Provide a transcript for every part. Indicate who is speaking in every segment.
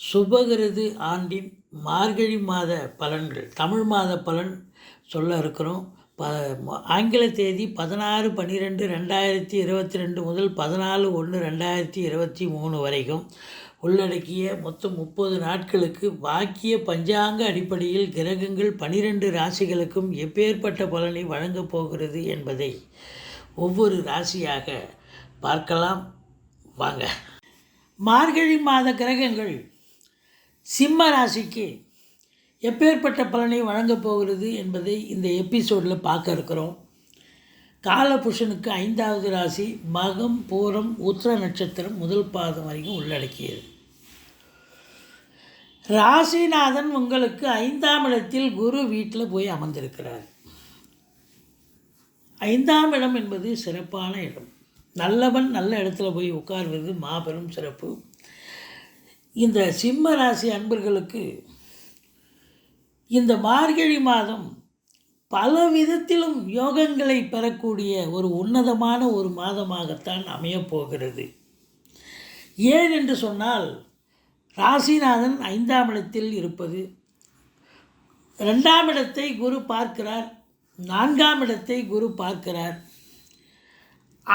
Speaker 1: சுபகிருது ஆண்டின் மார்கழி மாத பலன்கள் தமிழ் மாத பலன் சொல்ல இருக்கிறோம். ப ஆங்கில தேதி பதினாறு பன்னிரெண்டு ரெண்டாயிரத்தி இருபத்தி ரெண்டு முதல் பதினாலு ஒன்று ரெண்டாயிரத்தி இருபத்தி மூணு வரைக்கும் உள்ளடக்கிய மொத்தம் முப்பது நாட்களுக்கு வாக்கிய பஞ்சாங்க அடிப்படையில் கிரகங்கள் பனிரெண்டு ராசிகளுக்கும் எப்பேற்பட்ட பலனை வழங்கப் போகிறது என்பதை ஒவ்வொரு ராசியாக பார்க்கலாம். வாங்க. மார்கழி மாத கிரகங்கள் சிம்ம ராசிக்கு எப்பேற்பட்ட பலனை வழங்கப் போகிறது என்பதை இந்த எபிசோடில் பார்க்க இருக்கிறோம். காலபுருஷனுக்கு ஐந்தாவது ராசி மகம் பூரம் உத்திர நட்சத்திரம் முதல் பாதம் வரைக்கும் உள்ளடக்கியது. ராசிநாதன் உங்களுக்கு ஐந்தாம் இடத்தில் குரு வீட்டில் போய் அமர்ந்திருக்கிறார். ஐந்தாம் இடம் என்பது சிறப்பான இடம். நல்லவன் நல்ல இடத்துல போய் உட்கார்வது மாபெரும் சிறப்பு. இந்த சிம்ம ராசி அன்பர்களுக்கு இந்த மார்கழி மாதம் பல விதத்திலும் யோகங்களை பெறக்கூடிய ஒரு உன்னதமான ஒரு மாதமாகத்தான் அமையப்போகிறது. ஏன் என்று சொன்னால் ராசிநாதன் ஐந்தாம் இடத்தில் இருப்பது ரெண்டாம் இடத்தை குரு பார்க்கிறார் நான்காம் இடத்தை குரு பார்க்கிறார்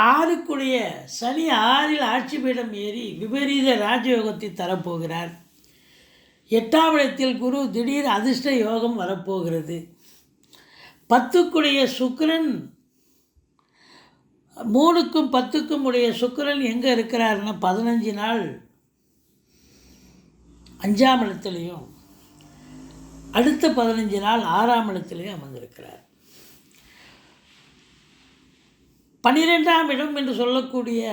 Speaker 1: ஆறுக்குடைய சனி ஆறில் ஆட்சி பீடம் ஏறி விபரீத ராஜயோகத்தை தரப்போகிறார். எட்டாம் இடத்தில் குரு திடீர் அதிர்ஷ்ட யோகம் வரப்போகிறது. பத்துக்குடைய சுக்கரன் மூணுக்கும் பத்துக்கும் உடைய சுக்கரன் எங்கே இருக்கிறாருன்னா பதினஞ்சு நாள் அஞ்சாம் இடத்துலையும் அடுத்த பதினஞ்சு நாள் ஆறாம் இடத்துலையும் அமர்ந்திருக்கிறார். பன்னிரெண்டாம் இடம் என்று சொல்லக்கூடிய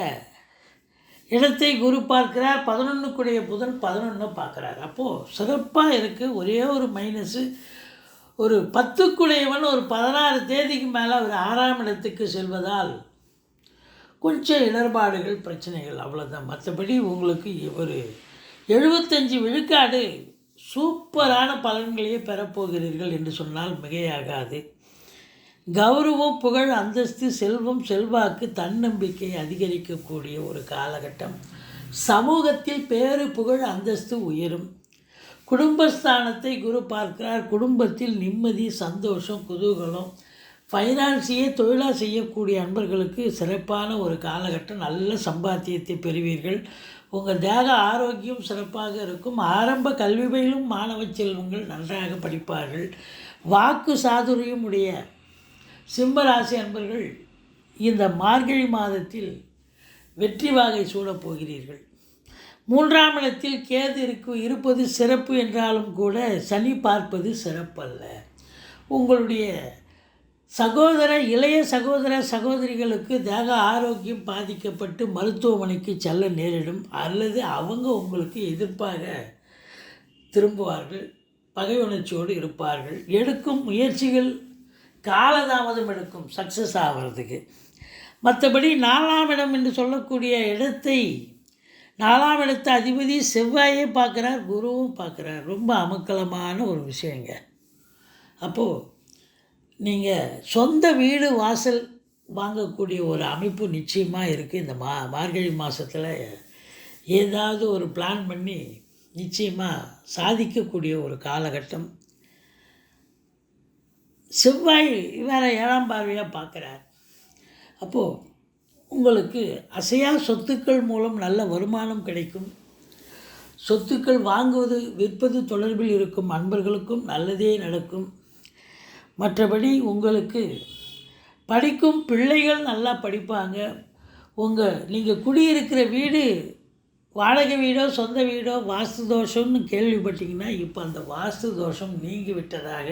Speaker 1: இடத்தை குரு பார்க்கிறார். பதினொன்றுக்குடைய புதன் பதினொன்று பார்க்குறார். அப்போது சிறப்பாக இருக்குது ஒரே ஒரு மைனஸு ஒரு பத்துக்குடையவன் ஒரு பதினாறு தேதிக்கு மேலே ஒரு ஆறாம் இடத்துக்கு செல்வதால் கொஞ்சம் இடர்பாடுகள் பிரச்சனைகள் அவ்வளோதான் மற்றபடி உங்களுக்கு ஒரு எழுபத்தஞ்சி விழுக்காடு சூப்பரான பலன்களையே பெறப்போகிறீர்கள் என்று சொன்னால் மிகையாகாது. கௌரவம் புகழ் அந்தஸ்து செல்வம் செல்வாக்கு தன்னம்பிக்கை அதிகரிக்கக்கூடிய ஒரு காலகட்டம். சமூகத்தில் பேறு புகழ் அந்தஸ்து உயரும். குடும்பஸ்தானத்தை குரு பார்க்கிறார். குடும்பத்தில் நிம்மதி சந்தோஷம் குதூகலம் ஃபைனான்ஸையே தொழிலாக செய்யக்கூடிய அன்பர்களுக்கு சிறப்பான ஒரு காலகட்டம். நல்ல சம்பாத்தியத்தை பெறுவீர்கள். உங்கள் தேக ஆரோக்கியம் சிறப்பாக இருக்கும். ஆரம்ப கல்வி பயிலும் மாணவ செல்வங்கள் நன்றாக படிப்பார்கள். வாக்கு சாதுரியம் உடைய சிம்மராசி அன்பர்கள் இந்த மார்கழி மாதத்தில் வெற்றி வாகை சூடப் போகிறீர்கள். மூன்றாம் இடத்தில் கேது இருக்கு இருப்பது சிறப்பு என்றாலும் கூட சனி பார்ப்பது சிறப்பல்ல. உங்களுடைய சகோதர இளைய சகோதர சகோதரிகளுக்கு தேக ஆரோக்கியம் பாதிக்கப்பட்டு மருத்துவமனைக்கு செல்ல நேரிடும் அல்லது அவங்க உங்களுக்கு எதிர்ப்பாக திரும்புவார்கள் பகை உணர்ச்சியோடு இருப்பார்கள். எடுக்கும் முயற்சிகள் காலதாமதம் எடுக்கும் சக்ஸஸ் ஆகிறதுக்கு மற்றபடி நாலாம் இடம் என்று சொல்லக்கூடிய இடத்தை நாலாம் இடத்த அதிபதி செவ்வாயே பார்க்குறார் குருவும் பார்க்குறார். ரொம்ப அமக்கலமான ஒரு விஷயங்க. அப்போது நீங்கள் சொந்த வீடு வாசல் வாங்கக்கூடிய ஒரு அமைப்பு நிச்சயமாக இருக்குது இந்த மா மார்கழி மாதத்தில் ஏதாவது ஒரு பிளான் பண்ணி நிச்சயமாக சாதிக்கக்கூடிய ஒரு காலகட்டம். செவ்வாய் வேறு ஏழாம் பார்வையாக பார்க்குறார். அப்போது உங்களுக்கு அசையா சொத்துக்கள் மூலம் நல்ல வருமானம் கிடைக்கும். சொத்துக்கள் வாங்குவது விற்பது தொடர்பில் இருக்கும் அன்பர்களுக்கும் நல்லதே நடக்கும். மற்றபடி உங்களுக்கு படிக்கும் பிள்ளைகள் நல்லா படிப்பாங்க. உங்கள் நீங்கள் குடியிருக்கிற வீடு வாடகை வீடோ சொந்த வீடோ வாஸ்து தோஷம்னு கேள்விப்பட்டிங்கன்னா இப்போ அந்த வாஸ்து தோஷம் நீங்கி விட்டதாக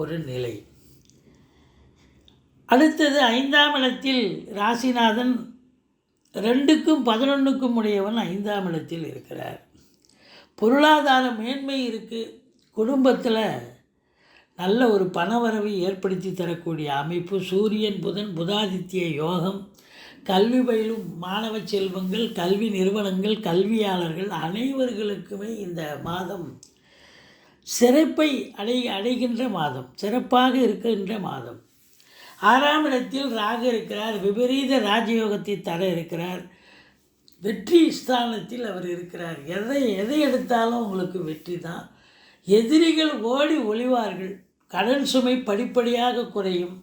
Speaker 1: ஒரு நிலை. அடுத்தது ஐந்தாம் இடத்தில் ராசிநாதன் ரெண்டுக்கும் பதினொன்றுக்கும் உடையவன் ஐந்தாம் இடத்தில் இருக்கிறார். பொருளாதார மேன்மை இருக்குது குடும்பத்தில் நல்ல ஒரு பணவரவை ஏற்படுத்தி தரக்கூடிய அமைப்பு சூரியன் புதன் புதாதித்ய யோகம் கல்வி பயிலும் மாணவ செல்வங்கள் கல்வி நிறுவனங்கள் கல்வியாளர்கள் அனைவர்களுக்குமே இந்த மாதம் சிறப்பை அடை அடைகின்ற மாதம் சிறப்பாக இருக்கின்ற மாதம். ஆறாம் இடத்தில் ராகு இருக்கிறார் விபரீத ராஜயோகத்தை தர இருக்கிறார் வெற்றி ஸ்தானத்தில் அவர் இருக்கிறார். எதை எதை எடுத்தாலும் உங்களுக்கு வெற்றி தான். எதிரிகள் ஓடி ஒளிவார்கள் கடன் சுமை படிப்படியாக குறையும்.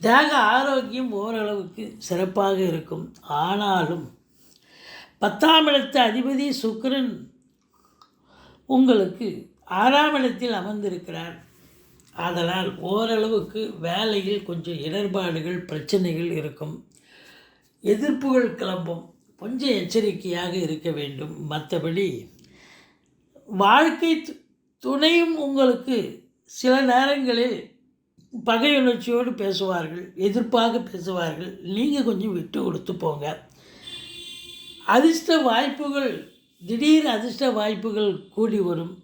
Speaker 1: தேக ஆரோக்கியம் ஓரளவுக்கு சிறப்பாக இருக்கும். ஆனாலும் பத்தாம் இடத்து அதிபதி சுக்கரன் உங்களுக்கு ஆறாம் இடத்தில் அமர்ந்திருக்கிறார். ஆதலால் ஓரளவுக்கு வேலையில் கொஞ்சம் இடர்பாடுகள் பிரச்சனைகள் இருக்கும். எதிர்ப்புகள் கிளம்பும். கொஞ்சம் எச்சரிக்கையாக இருக்க வேண்டும். மற்றபடி வாழ்க்கை துணையும் உங்களுக்கு சில நேரங்களில் பகையுணர்ச்சியோடு பேசுவார்கள் எதிர்ப்பாக பேசுவார்கள். நீங்கள் கொஞ்சம் விட்டு கொடுத்து போங்க. அதிர்ஷ்ட வாய்ப்புகள் திடீர் அதிர்ஷ்ட வாய்ப்புகள் கூடி வரும்.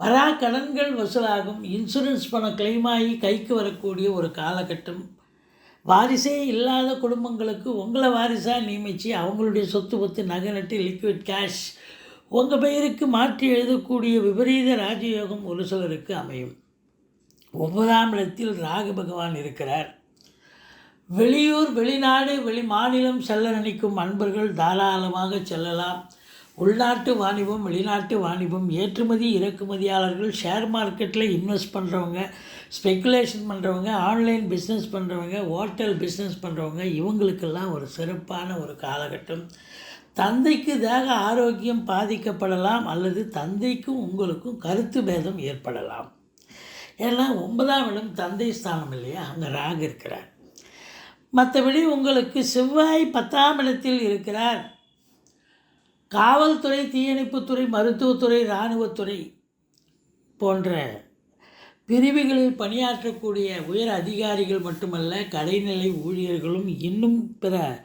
Speaker 1: வரா கடன்கள் வசூலாகும். இன்சூரன்ஸ் பணம் கிளைமாகி ஆகி கைக்கு வரக்கூடிய ஒரு காலகட்டம். வாரிசே இல்லாத குடும்பங்களுக்கு உங்களை வாரிசாக நியமித்து அவங்களுடைய சொத்து பத்து நகை நட்டு லிக்விட் கேஷ் உங்கள் பெயருக்கு மாற்றி எழுதக்கூடிய விபரீத ராஜயோகம் ஒரு சிலருக்கு அமையும். ஒன்பதாம் இடத்தில் ராகு பகவான் இருக்கிறார். வெளியூர் வெளிநாடு வெளி மாநிலம் செல்ல நினைக்கும் அன்பர்கள் தாராளமாக செல்லலாம். உள்நாட்டு வாணிபம் வெளிநாட்டு வாணிபம் ஏற்றுமதி இறக்குமதியாளர்கள் ஷேர் மார்க்கெட்டில் இன்வெஸ்ட் பண்ணுறவங்க ஸ்பெக்குலேஷன் பண்ணுறவங்க ஆன்லைன் பிஸ்னஸ் பண்ணுறவங்க ஹோட்டல் பிஸ்னஸ் பண்ணுறவங்க இவங்களுக்கெல்லாம் ஒரு சிறப்பான ஒரு காலகட்டம். தந்தைக்கு தேக ஆரோக்கியம் பாதிக்கப்படலாம் அல்லது தந்தைக்கும் உங்களுக்கும் கருத்து பேதம் ஏற்படலாம். ஏன்னா ஒன்பதாம் இடம் தந்தை ஸ்தானம் இல்லையா? அங்கே ராக இருக்கிறார். மற்றபடி உங்களுக்கு செவ்வாய் பத்தாம் இடத்தில் இருக்கிறார். காவல்துறை தீயணைப்புத்துறை மருத்துவத்துறை இராணுவத்துறை போன்ற பிரிவுகளில் பணியாற்றக்கூடிய உயர் அதிகாரிகள் மட்டுமல்ல கடைநிலை ஊழியர்களும் இன்னும் பிற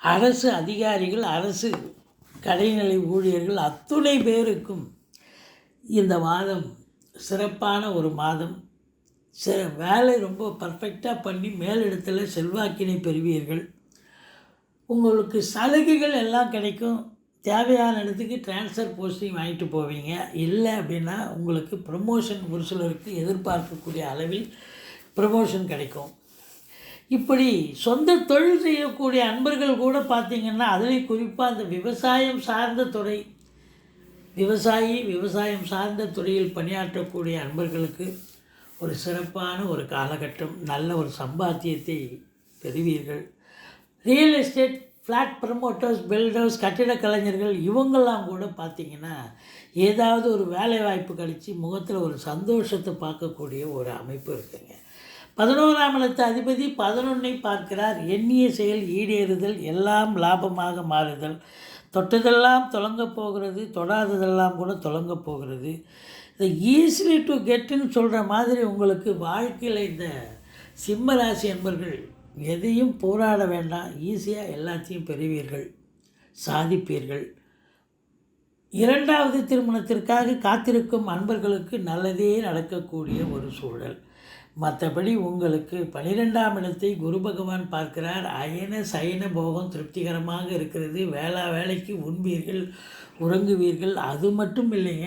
Speaker 1: அரசு அதிகாரிகள் அரசு கடைநிலை ஊழியர்கள் அத்துணை பேருக்கும் இந்த மாதம் சிறப்பான ஒரு மாதம். சிற வேலை ரொம்ப பர்ஃபெக்டாக பண்ணி மேலிடத்தில் செல்வாக்கினை பெறுவீர்கள். உங்களுக்கு சலுகைகள் எல்லாம் கிடைக்கும். தேவையான இடத்துக்கு ட்ரான்ஸ்ஃபர் போஸ்டிங் வாங்கிட்டு போவீங்க. இல்லை அப்படின்னா உங்களுக்கு ப்ரமோஷன் ஒரு சிலருக்கு எதிர்பார்க்கக்கூடிய அளவில் ப்ரமோஷன் கிடைக்கும். இப்படி சொந்த தொழில் செய்யக்கூடிய அன்பர்கள் கூட பார்த்திங்கன்னா அதுலேயும் குறிப்பாக அந்த விவசாயம் சார்ந்த துறை விவசாயி விவசாயம் சார்ந்த துறையில் பணியாற்றக்கூடிய அன்பர்களுக்கு ஒரு சிறப்பான ஒரு காலகட்டம் நல்ல ஒரு சம்பாத்தியத்தை பெறுவீர்கள். Real estate flat promoters builders கட்டிட கலைஞர்கள் இவங்கெல்லாம் கூட பார்த்திங்கன்னா ஏதாவது ஒரு வேலை வாய்ப்பு கழித்து முகத்தில் ஒரு சந்தோஷத்தை பார்க்கக்கூடிய ஒரு அமைப்பு இருக்குங்க. பதினோராம் இடத்து அதிபதி பதினொன்னை பார்க்கிறார். எண்ணிய செயல் ஈடேறுதல் எல்லாம் லாபமாக மாறுதல். தொட்டதெல்லாம் தொடங்க போகிறது தொடாததெல்லாம் கூட தொடங்க போகிறது. இந்த ஈஸிலி டு கெட்டுன்னு சொல்கிற மாதிரி உங்களுக்கு வாழ்க்கையில் இந்த சிம்ம ராசி என்பர்கள் எதையும் போராட வேண்டாம். ஈஸியாக எல்லாத்தையும் பெறுவீர்கள். சாதிப்பீர்கள். இரண்டாவது திருமணத்திற்காக காத்திருக்கும் அன்பர்களுக்கு நல்லதே நடக்கக்கூடிய ஒரு சூழல். மற்றபடி உங்களுக்கு பனிரெண்டாம் இடத்தை குரு பகவான் பார்க்கிறார். அயன சயன போகம் திருப்திகரமாக இருக்கிறது. வேளா வேலைக்கு உண்பீர்கள் உறங்குவீர்கள். அது மட்டும் இல்லைங்க.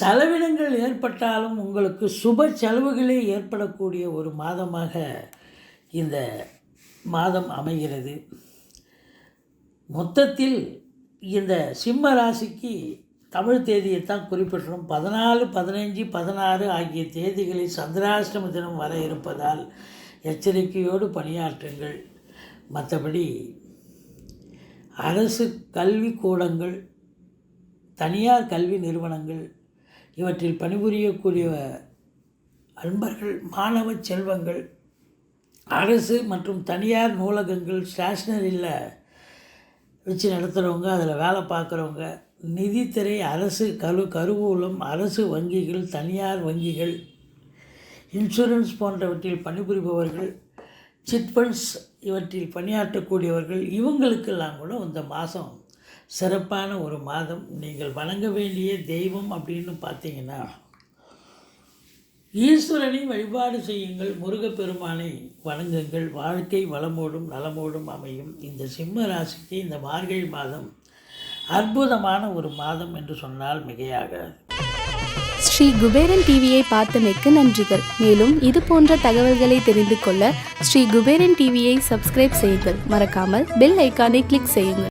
Speaker 1: செலவினங்கள் ஏற்பட்டாலும் உங்களுக்கு சுப செலவுகளே ஏற்படக்கூடிய ஒரு மாதமாக இந்த மாதம் அமைகிறது. மொத்தத்தில் இந்த சிம்ம ராசிக்கு தமிழ் தேதியை தான் குறிப்பிட்டோம் பதினாலு பதினைஞ்சு பதினாறு ஆகிய தேதிகளில் சந்திராஷ்டம தினம் வர இருப்பதால் எச்சரிக்கையோடு பணியாற்றுங்கள். மற்றபடி அரசு கல்வி கூடங்கள் தனியார் கல்வி நிறுவனங்கள் இவற்றில் பணிபுரியக்கூடிய அன்பர்கள் மாணவ செல்வங்கள் அரசு மற்றும் தனியார் நூலகங்கள் ஸ்டேஷ்னரியில் வச்சு நடத்துகிறவங்க அதில் வேலை பார்க்குறவங்க நிதித்துறை அரசு கரு கருவூலம் அரசு வங்கிகள் தனியார் வங்கிகள் இன்சூரன்ஸ் போன்றவற்றில் பணிபுரிபவர்கள் சிட் ஃபண்ட்ஸ் இவற்றில் பணியாற்றக்கூடியவர்கள் இவங்களுக்கெல்லாம் கூட இந்த மாதம் சிறப்பான ஒரு மாதம். நீங்கள் வணங்க வேண்டிய தெய்வம் அப்படின்னு பார்த்தீங்கன்னா ஈஸ்வரனை வழிபாடு செய்யுங்கள். முருகப்பெருமானை வணங்குங்கள். வாழ்க்கை வளமோடும் நலமோடும் அமையும். இந்த சிம்ம ராசிக்கு இந்த மார்கழி மாதம் அற்புதமான ஒரு மாதம் என்று சொன்னால் மிகையாகாது.
Speaker 2: ஸ்ரீ குபேரன் டிவியை பார்த்தமைக்கு நன்றிகள். மேலும் இது போன்ற தகவல்களை தெரிந்து கொள்ள ஸ்ரீ குபேரன் டிவியை சப்ஸ்கிரைப் செய்யுங்கள். மறக்காமல் பெல் ஐக்கானை கிளிக் செய்யுங்கள்.